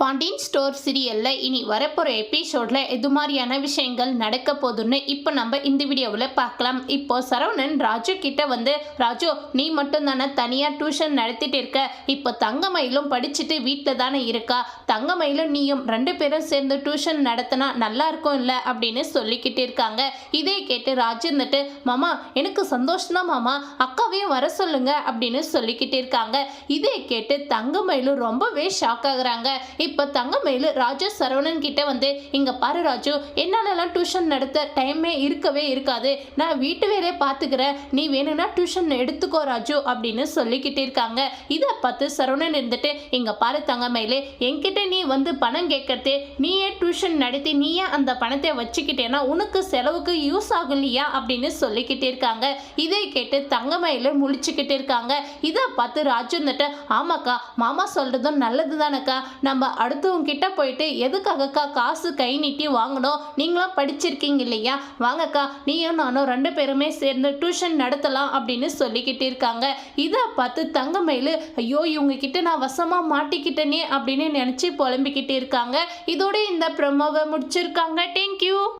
Pandian store சீரியலில் இனி வரப்போகிற எபிசோடில் எது மாதிரியான விஷயங்கள் நடக்க போதுன்னு இப்போ நம்ம இந்த வீடியோவில் பார்க்கலாம். இப்போ சரவணன் ராஜு கிட்ட வந்து ராஜு நீ மட்டும் தானே தனியாக டியூஷன் நடத்திட்டு இருக்க? இப்போ தங்கமயிலும் படிச்சுட்டு வீட்டில் தானே இருக்கா? தங்கமயிலும் நீயும் ரெண்டு பேரும் சேர்ந்து டியூஷன் நடத்தினா நல்லா இருக்கும் இல்லை அப்படின்னு சொல்லிக்கிட்டு இருக்காங்க. இதே கேட்டு ராஜு இருந்துட்டு மாமா எனக்கு சந்தோஷம் மாமா. அக்காவையும் வர சொல்லுங்க அப்படின்னு சொல்லிக்கிட்டு இருக்காங்க. இதே கேட்டு தங்கமயிலும் ரொம்பவே ஷாக் ஆகுறாங்க. இப்போ தங்கமயில் ராஜு சரவணன் கிட்ட வந்து இங்க பாரு ராஜு என்னாலலாம் டியூஷன் நடத்த டைமே இருக்கவே இருக்காது. நான் வீட்டு வேலையை பார்த்துக்கிறேன் நீ வேணும்னா டியூஷன் எடுத்துக்கோ ராஜு அப்படின்னு சொல்லிக்கிட்டு இருக்காங்க. இதை பார்த்து சரவணன் இருந்துட்டு இங்க பாரு தங்கமயிலே என்கிட்ட நீ வந்து பணம் கேட்கறது நீயே டியூஷன் நடத்தி நீயே அந்த பணத்தை வச்சுக்கிட்டேன்னா உனக்கு செலவுக்கு யூஸ் ஆகும் இல்லையா? அப்படின்னு சொல்லிக்கிட்டு இருக்காங்க. இதை கேட்டு தங்கமயில முழிச்சுக்கிட்டு இருக்காங்க. இதை பார்த்து ராஜு இருந்துட்டு ஆமாக்கா மாமா சொல்றதும் நல்லது தானக்கா நம்ம அடுத்தவங்க கிட்ட போயிட்டு எதுக்காகக்கா காசு கை நீட்டி வாங்கணும்? நீங்களாம் படிச்சிருக்கீங்க இல்லையா? வாங்கக்கா நீயும் நானும் ரெண்டு பேருமே சேர்ந்து டியூஷன் நடத்தலாம் அப்படின்னு சொல்லிக்கிட்டு இருக்காங்க. இதை பார்த்து தங்கமயிலு ஐயோ இவங்க கிட்ட நான் வசமா மாட்டிக்கிட்டேனே அப்படின்னு நினைச்சு புலம்பிக்கிட்டு இருக்காங்க. இதோட இந்த ப்ரமோவை முடிச்சிருக்காங்க. தேங்க்யூ